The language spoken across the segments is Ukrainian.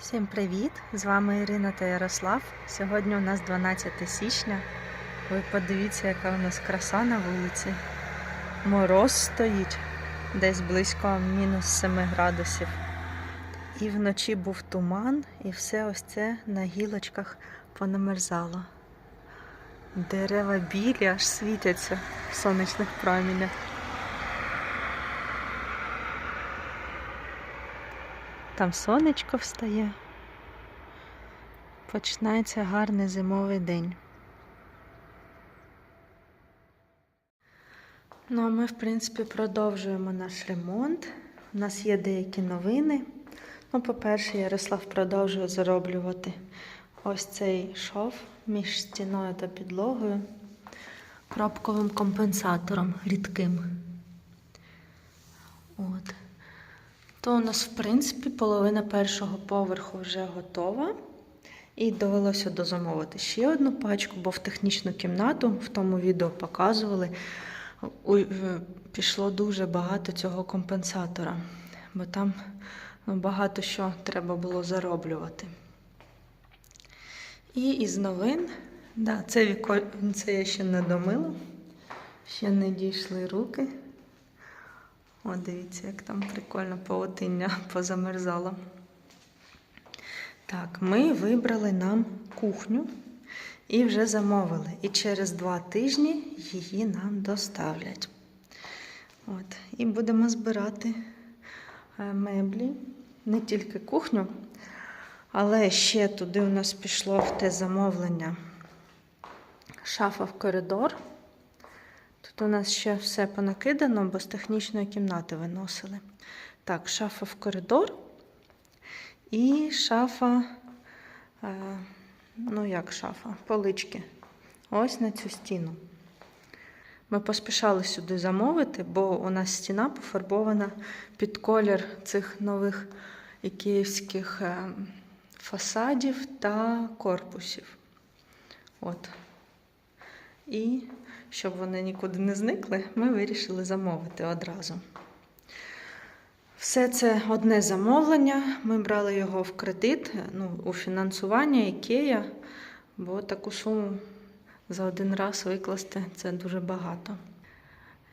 Всім привіт! З вами Ірина та Ярослав. Сьогодні у нас 12 січня. Ви подивіться, яка у нас краса на вулиці. Мороз стоїть десь близько мінус 7 градусів. І вночі був туман, і все ось це на гілочках понамерзало. Дерева білі, аж світяться в сонячних промінях. Там сонечко встає. Починається гарний зимовий день. Ну, а ми, в принципі, продовжуємо наш ремонт. У нас є деякі новини. Ну, по-перше, Ярослав продовжує зароблювати ось цей шов між стіною та підлогою кропковим компенсатором рідким. От. То у нас, в принципі, половина першого поверху вже готова. І довелося дозамовити ще одну пачку, бо в технічну кімнату в тому відео показували. Пішло дуже багато цього компенсатора, бо там багато що треба було зароблювати. І із новин, да, це, віко... це я ще не домила, ще не дійшли руки. О, дивіться, як там прикольно павутиння позамерзало. Так, ми вибрали нам кухню і вже замовили. І через два тижні її нам доставлять. От. І будемо збирати е, меблі, не тільки кухню, але ще туди у нас пішло в те замовлення шафа в коридор. Тут у нас ще все понакидано, бо з технічної кімнати виносили. Так, шафа в коридор і шафа, е, ну як шафа, полички. Ось на цю стіну. Ми поспішали сюди замовити, бо у нас стіна пофарбована під колір цих нових ікеївських е, фасадів та корпусів. От. І щоб вони нікуди не зникли, ми вирішили замовити одразу. Все це одне замовлення. Ми брали його в кредит ну, у фінансування Ікея, бо таку суму за один раз викласти це дуже багато.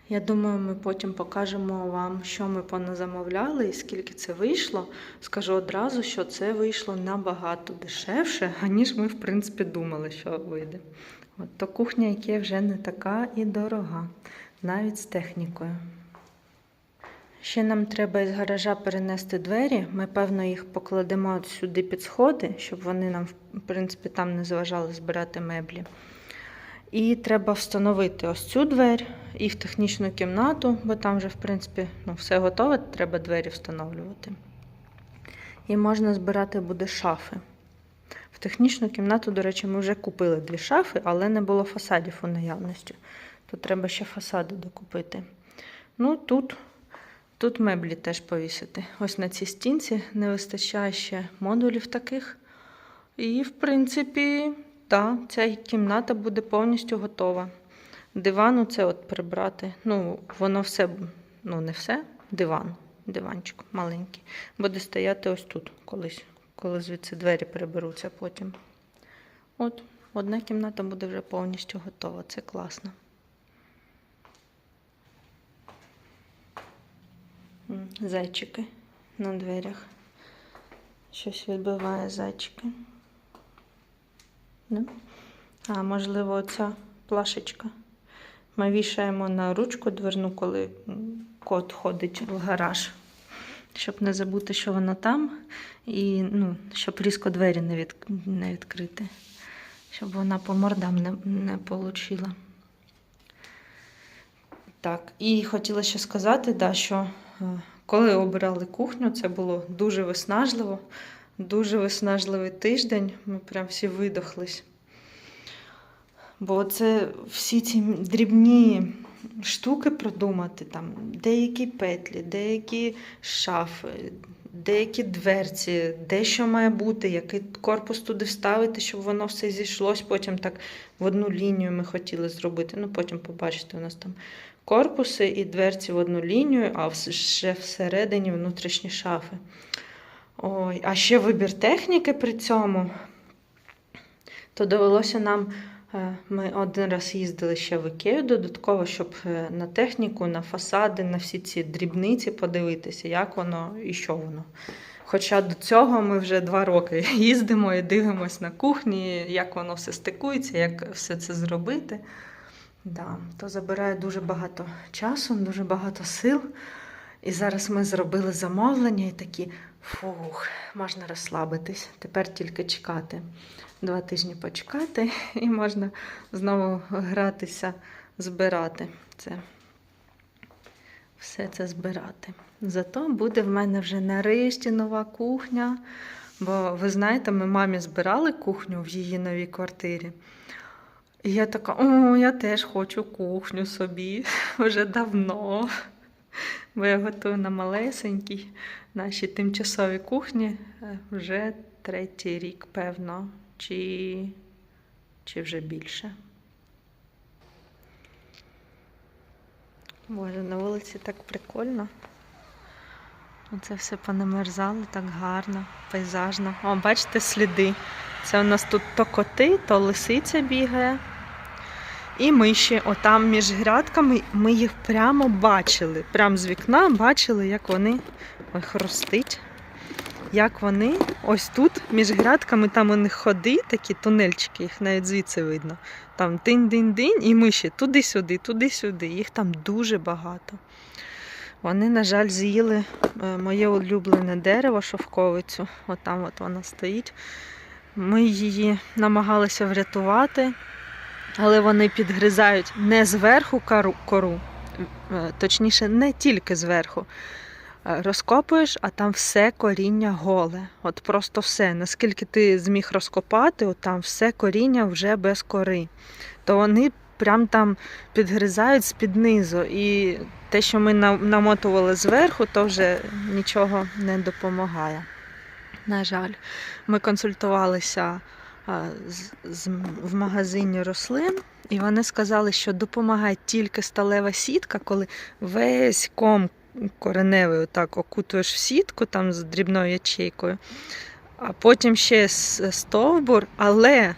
Я думаю, ми потім покажемо вам, що ми поназамовляли і скільки це вийшло. Скажу одразу, що це вийшло набагато дешевше, аніж ми, в принципі, думали, що вийде. От то кухня, яка вже не така і дорога, навіть з технікою. Ще нам треба із гаража перенести двері. Ми, певно, їх покладемо сюди під сходи, щоб вони нам, в принципі, там не заважали збирати меблі. І треба встановити ось цю двері і в технічну кімнату, бо там вже, в принципі, ну, все готове, треба двері встановлювати. І можна збирати буде шафи. В технічну кімнату, до речі, ми вже купили дві шафи, але не було фасадів у наявності. Тут треба ще фасади докупити. Ну, тут, тут меблі теж повісити. Ось на цій стінці не вистачає ще модулів таких. І, в принципі, так, ця кімната буде повністю готова. Дивану це от прибрати. Ну, воно все, ну не все, диван, диванчик маленький. Буде стояти ось тут колись, коли звідси двері приберуться потім. От, одна кімната буде вже повністю готова. Це класно. Зайчики на дверях. Щось відбиває зайчики. А можливо, оця плашечка. Ми вішаємо на ручку дверну, коли кот ходить в гараж, щоб не забути, що вона там, і ну, щоб різко двері не, від, не відкрити, щоб вона по мордам не, не получила. Так, і хотіла ще сказати, да, що е, коли обирали кухню, це було дуже виснажливо, дуже виснажливий тиждень. Ми прям всі видохлись. Бо це всі ці дрібні штуки продумати, там деякі петлі, деякі шафи, деякі дверці, де що має бути, який корпус туди вставити, щоб воно все зійшлось. Потім так в одну лінію ми хотіли зробити. Ну, потім побачите, у нас там корпуси і дверці в одну лінію, а вже всередині внутрішні шафи. Ой, а ще вибір техніки при цьому. То довелося нам. е, Ми один раз їздили ще в Ікею додатково, щоб е, на техніку, на фасади, на всі ці дрібниці подивитися, як воно і що воно. Хоча до цього ми вже два роки їздимо і дивимося на кухні, як воно все стикується, як все це зробити. Да, то забирає дуже багато часу, дуже багато сил. І зараз ми зробили замовлення і такі фух, можна розслабитись. Тепер тільки чекати. Два тижні почекати, і можна знову гратися, збирати це. Все це збирати. Зато буде в мене вже нарешті нова кухня. Бо ви знаєте, ми мамі збирали кухню в її новій квартирі. І я така, о, я теж хочу кухню собі вже давно. Бо я готую на малесенькій нашій тимчасовій кухні е, вже третій рік, певно, чи, чи вже більше. Боже, на вулиці так прикольно. Оце все понамерзало, так гарно, пейзажно. О, бачите сліди. Це у нас тут то коти, то лисиця бігає. І миші, отам між грядками, ми їх прямо бачили. Прямо з вікна бачили, як вони ой, хрустить. Як вони ось тут, між грядками, там у них ходи, такі тунельчики, їх навіть звідси видно. Там динь-динь-динь і миші туди-сюди, туди-сюди. Їх там дуже багато. Вони, на жаль, з'їли е, моє улюблене дерево, шовковицю. Отам от вона стоїть. Ми її намагалися врятувати, але вони підгризають не зверху кору, е, точніше, не тільки зверху. Е, Розкопуєш, а там все коріння голе. От просто все. Наскільки ти зміг розкопати, от там все коріння вже без кори. То вони прям там підгризають з-під низу. І те, що ми на- намотували зверху, то вже нічого не допомагає. На жаль, ми консультувалися в магазині рослин, і вони сказали, що допомагає тільки сталева сітка, коли весь ком кореневий отак окутуєш в сітку там з дрібною ячейкою, а потім ще стовбур, але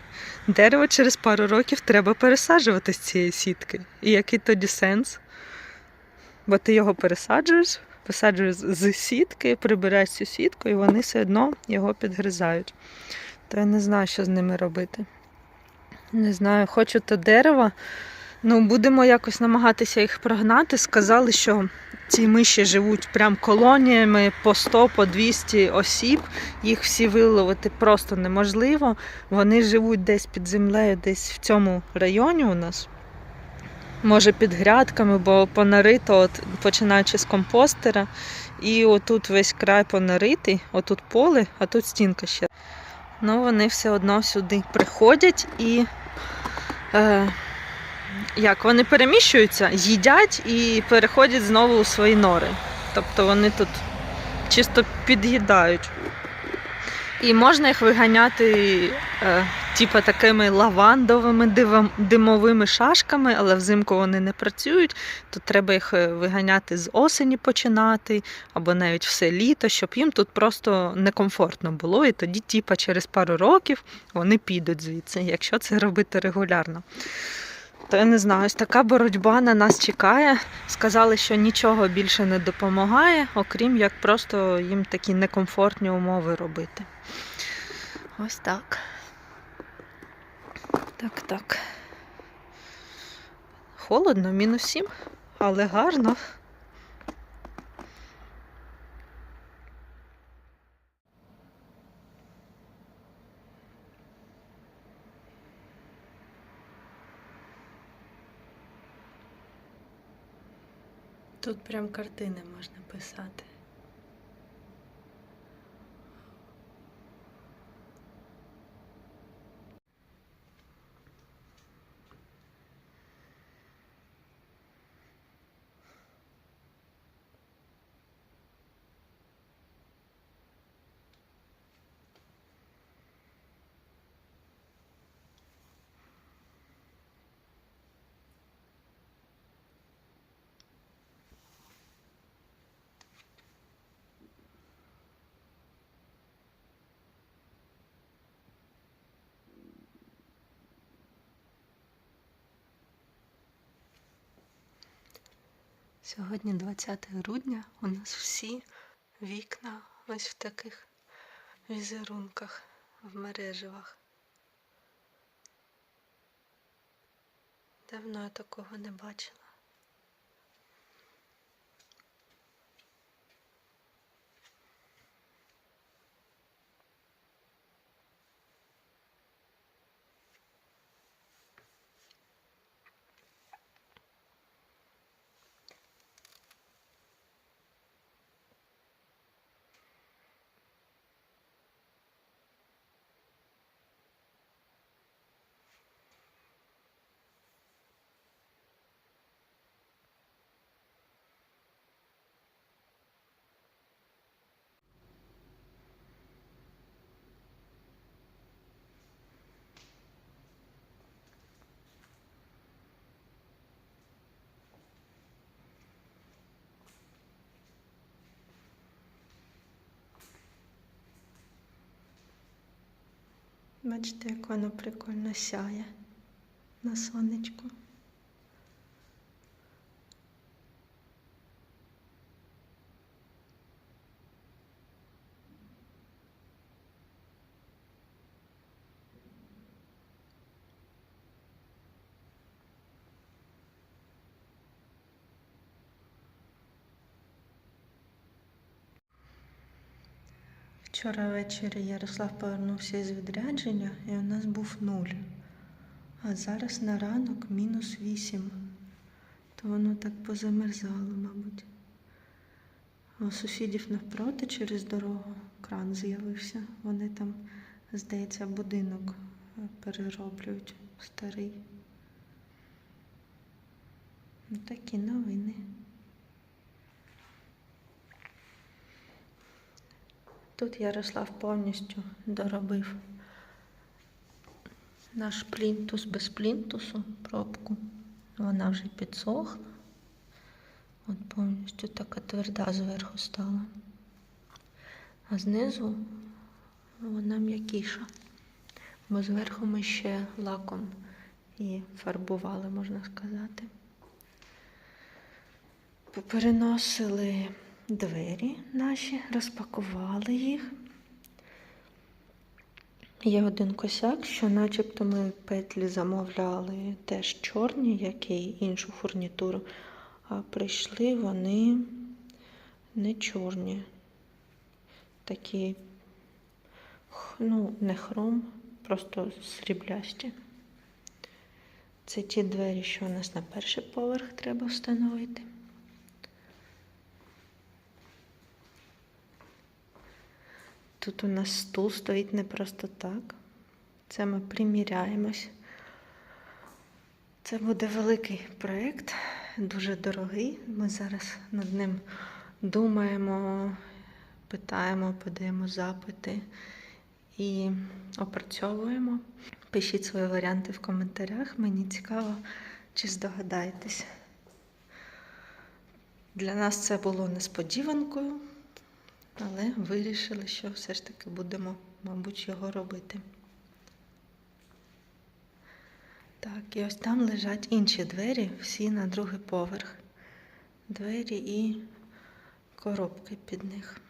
дерево через пару років треба пересаджувати з цієї сітки. І який тоді сенс? Бо ти його пересаджуєш, висаджуєш з сітки, прибираєш цю сітку, і вони все одно його підгризають. То я не знаю, що з ними робити. Не знаю, хочу то дерево. Ну, будемо якось намагатися їх прогнати. Сказали, що ці миші живуть прям колоніями по 100, по 200 осіб. Їх всі виловити просто неможливо. Вони живуть десь під землею, десь в цьому районі у нас. Може, під грядками, бо понарито, от, починаючи з компостера. І отут весь край понаритий, отут поле, а тут стінка ще. Ну, вони все одно сюди приходять і. Е, як вони переміщуються, їдять і переходять знову у свої нори. Тобто вони тут чисто під'їдають. І можна їх виганяти е, типу такими лавандовими димовими шашками, але взимку вони не працюють. Тут треба їх е, виганяти з осені починати, або навіть все літо, щоб їм тут просто некомфортно було. І тоді, типа, через пару років вони підуть звідси, якщо це робити регулярно. То я не знаю, ось така боротьба на нас чекає. Сказали, що нічого більше не допомагає, окрім як просто їм такі некомфортні умови робити. Ось так. Так, так. Холодно, мінус 7, але гарно. Тут прям картини можна писати. Сьогодні 20 грудня. У нас всі вікна ось в таких візерунках, в мереживах. Давно я такого не бачила. Бачите, як воно прикольно сяє на сонечку. Вчора ввечері Ярослав повернувся із відрядження і у нас був нуль. А зараз на ранок мінус вісім. То воно так позамерзало, мабуть. У сусідів навпроти через дорогу кран з'явився. Вони там, здається, будинок е, перероблюють старий. Ну, такі новини. Тут Ярослав повністю доробив наш плінтус без плінтусу, пробку. Вона вже підсохла. От повністю така тверда зверху стала. А знизу вона м'якіша. Бо зверху ми ще лаком її фарбували, можна сказати. Попереносили двері наші, розпакували їх. Є один косяк, що начебто ми петлі замовляли теж чорні, як і іншу фурнітуру, а прийшли вони не чорні. Такі, ну, не хром, просто сріблясті. Це ті двері, що у нас на перший поверх треба встановити. Тут у нас стул стоїть не просто так. Це ми приміряємось. Це буде великий проєкт, дуже дорогий. Ми зараз над ним думаємо, питаємо, подаємо запити і опрацьовуємо. Пишіть свої варіанти в коментарях. Мені цікаво, чи здогадаєтесь. Для нас це було несподіванкою, але вирішили, що все ж таки будемо, мабуть, його робити. Так, і ось там лежать інші двері, всі на другий поверх. Двері і коробки під них.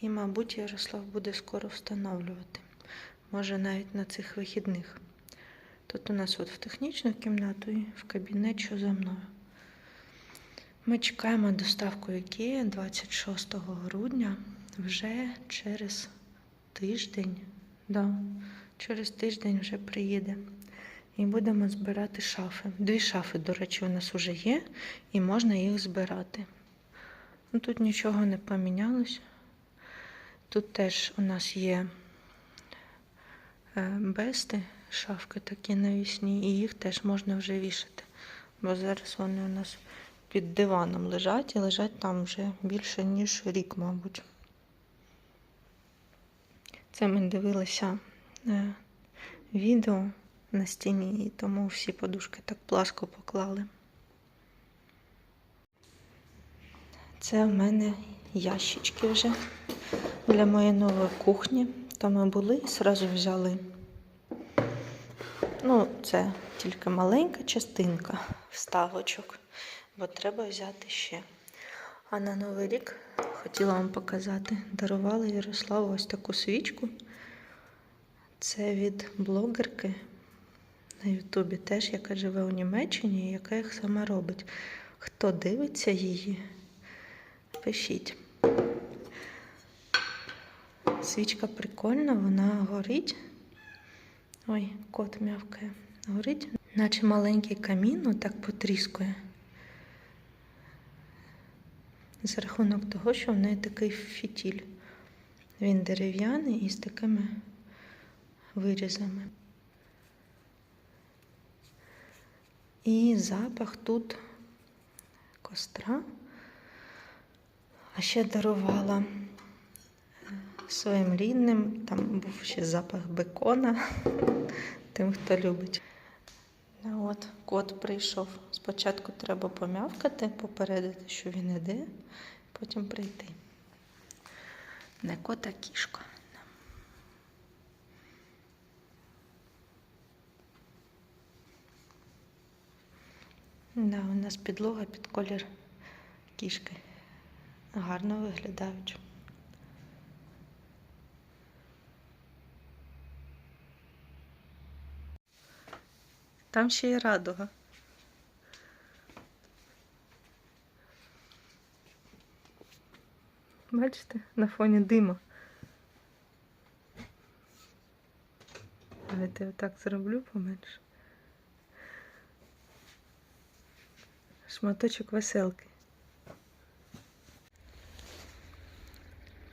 І, мабуть, Ярослав буде скоро встановлювати. Може, навіть на цих вихідних. Тут у нас от в технічну кімнату і в кабінет, що за мною. Ми чекаємо доставку IKEA 26 грудня вже через тиждень. Да, через тиждень вже приїде. І будемо збирати шафи. Дві шафи, до речі, у нас вже є, і можна їх збирати. Ну, тут нічого не помінялось. Тут теж у нас є е, бести, шафки такі навісні, і їх теж можна вже вішати. Бо зараз вони у нас під диваном лежать і лежать там вже більше, ніж рік, мабуть. Це ми дивилися е, відео на стіні, і тому всі подушки так пласко поклали. Це в мене ящички вже для моєї нової кухні. То ми були і одразу взяли. Ну, це тільки маленька частинка вставочок. Бо треба взяти ще. А на Новий рік хотіла вам показати. Дарувала Ярославу ось таку свічку. Це від блогерки на Ютубі теж, яка живе у Німеччині і яка їх сама робить. Хто дивиться її, пишіть. Свічка прикольна, вона горить. Ой, кот м'явкає. Горить, наче маленький камін, отак потріскує. За рахунок того, що в неї такий фітіль. Він дерев'яний і з такими вирізами. І запах тут костра. А ще дарувала е, своїм рідним. Там був ще запах бекона, тим, хто любить. От, кот прийшов. Спочатку треба пом'явкати, попередити, що він іде, потім прийти. Не кот, а кішка. Да, у нас підлога під колір кішки. Гарно виглядають. Там ще й радуга. Бачите, на фоні дима. Давайте я отак зроблю поменше. Шматочок веселки.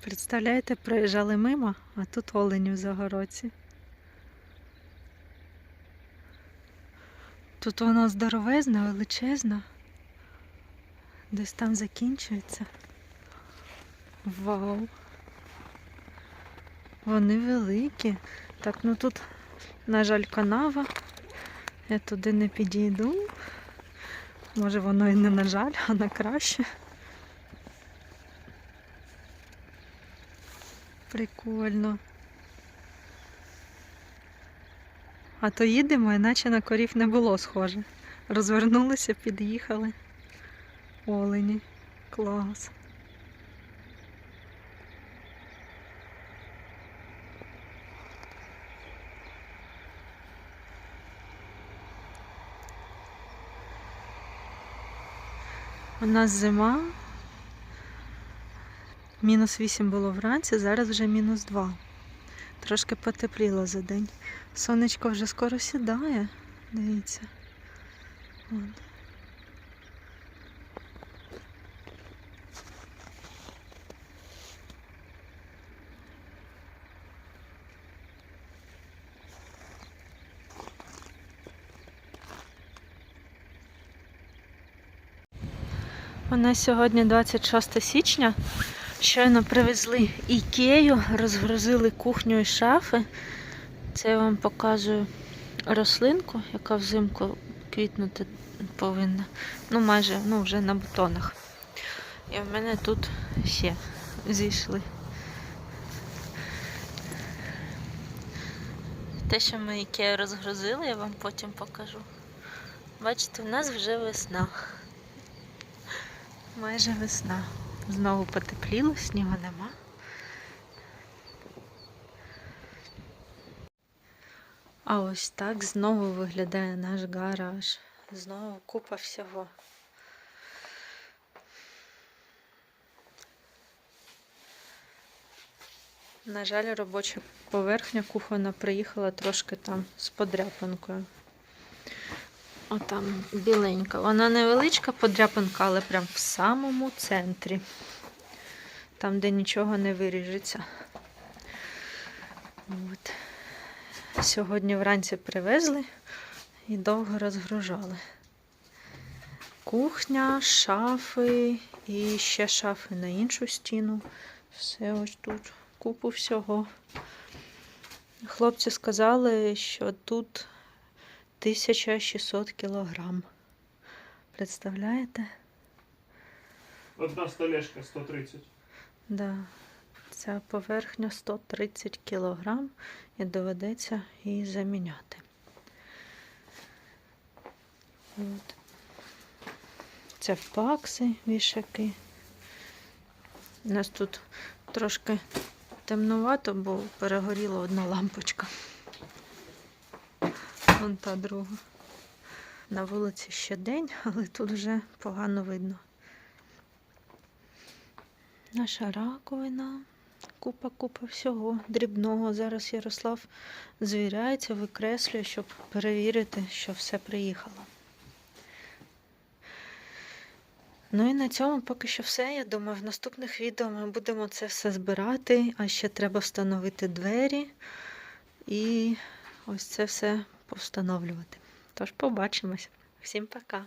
Представляєте, проїжджали мимо, а тут олені в загородці. Тут воно здоровезне, величезне. Десь там закінчується. Вау. Вони великі. Так, ну тут, на жаль, канава. Я туди не підійду. Може воно і не на жаль, а на краще. Прикольно. А то їдемо, іначе на корів не було схоже. Розвернулися, під'їхали. Олені. Клас. У нас зима. Мінус 8 було вранці, зараз вже мінус 2. Трошки потепліло за день. Сонечко вже скоро сідає. Дивіться. Вон. У нас сьогодні 26 січня. Щойно привезли ікею, розгрузили кухню і шафи. Це я вам показую рослинку, яка взимку квітнути повинна. Ну, майже ну, вже на бутонах. І в мене тут ще зійшли. Те, що ми ікею розгрузили, я вам потім покажу. Бачите, в нас вже весна. Майже весна. Знову потепліло, снігу нема. А ось так знову виглядає наш гараж. Знову купа всього. На жаль, робоча поверхня кухонна приїхала трошки там з подряпинкою. Отам біленька. Вона невеличка подряпинка, але прям в самому центрі. Там, де нічого не виріжеться. От. Сьогодні вранці привезли і довго розгружали. Кухня, шафи і ще шафи на іншу стіну. Все ось тут. Купу всього. Хлопці сказали, що тут 1600 кілограм. Представляєте? Одна столешка 130. Да. Ця поверхня 130 кілограм і доведеться її заміняти. От. Це факси, вішаки. У нас тут трошки темнувато, бо перегоріла одна лампочка. Вон та друга. На вулиці ще день, але тут вже погано видно. Наша раковина. Купа-купа всього дрібного. Зараз Ярослав звіряється, викреслює, щоб перевірити, що все приїхало. Ну і на цьому поки що все. Я думаю, в наступних відео ми будемо це все збирати, а ще треба встановити двері і ось це все повстановлювати. Тож побачимось. Всім пока!